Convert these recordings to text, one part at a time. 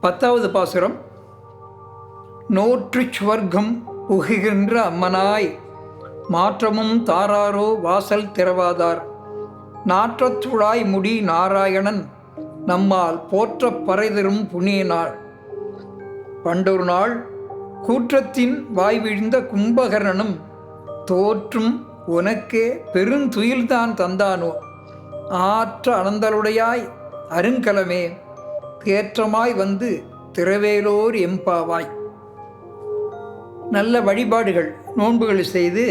பத்தாவது பாசுரம். நோற்றுச் சுவர்க்கம் புகுகின்ற அம்மனாய் மாற்றமும் தாராரோ வாசல் திறவாதார். நாற்றத்துழாய் முடி நாராயணன் நம்மால் போற்றப் பறைதரும் புண்ணிய நாள் பண்டொரு நாள் கூற்றத்தின் வாய் விழுந்த கும்பகர்ணனும் தோற்றும் உனக்கே பெருந்துயில்தான் தந்தானோ? ஆற்ற அனந்தலுடையாய் அருங்கலமே. தேற்றமாய் வந்து திரவேலோர் எம்பாவாய். நல்ல வழிபாடுகள் நோன்புகள் செய்து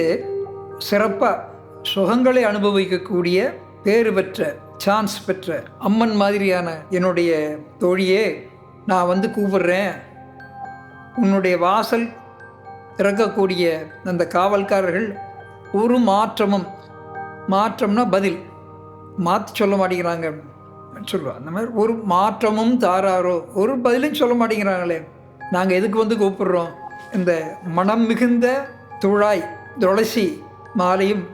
சிறப்பாக சுகங்களை அனுபவிக்கக்கூடிய பேறு பெற்ற சான்ஸ் பெற்ற அம்மன் மாதிரியான என்னுடைய தோழியே நான் வந்து கூப்பிடுறேன். உன்னுடைய வாசல் திறக்கக்கூடிய அந்த காவல்காரர்கள் ஒரு மாற்றமும் மாற்றம்னா பதில். மாற்றி சொல்ல மாட்டேங்கிறாங்க. சொல்லுவா. அந்த மாதிரி ஒரு மாற்றமும் தாராரோ ஒரு பதிலும் சொல்ல மாட்டேங்கிறாங்களே. நாங்கள் எதுக்கு வந்து கூப்பிடுறோம்? இந்த மனம் மிகுந்த துழாய் துளசி மாலையும்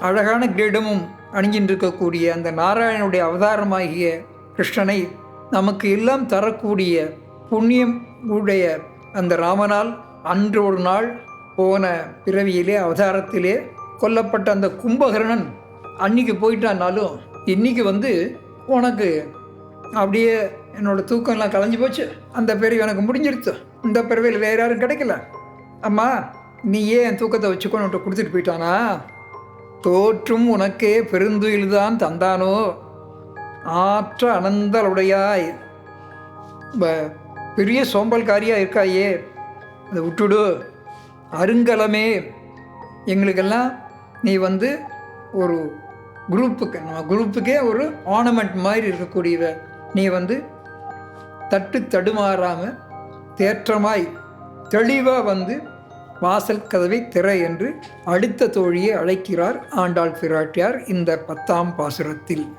அழகான கிரீடமும் அணிஞ்சிட்டு இருக்கக்கூடிய அந்த நாராயணனுடைய அவதாரமாகிய கிருஷ்ணனை நமக்கு எல்லாம் தரக்கூடிய புண்ணியம் உடைய அந்த ராமனால் அன்று ஒரு நாள் போன பிறவியிலே அவதாரத்திலே கொல்லப்பட்ட அந்த கும்பகர்ணன் அன்னைக்கு போயிட்டான்னாலும் இன்னைக்கு வந்து உனக்கு அப்படியே என்னோட தூக்கம்லாம் கலைஞ்சு போச்சு. அந்த பிறவி எனக்கு முடிஞ்சிருச்சு. இந்த பிறவியில் வேறு யாரும் கிடைக்கல. அம்மா நீ ஏன் என் தூக்கத்தை வச்சுக்கோன்னு கொடுத்துட்டு போயிட்டானா? தோற்றும் உனக்கே பெருந்துயில்தான் தந்தானோ? ஆற்ற அனந்தலுடையாய் ப- பெரிய சோம்பல்காரியாக இருக்காயே. அதை விட்டுடு. அருங்கலமே. எங்களுக்கெல்லாம் நீ வந்து ஒரு குரூப்புக்கு நம்ம குரூப்புக்கே ஒரு ஆர்னமெண்ட் மாதிரி இருக்கக்கூடியவ நீ வந்து தட்டு தடுமாறாமல் தேற்றமாய் தெளிவாக வந்து வாசல் கதவை திற என்று அடுத்த தோழியை அழைக்கிறார் ஆண்டாள் பிராட்டியார் இந்த பத்தாம் பாசுரத்தில்.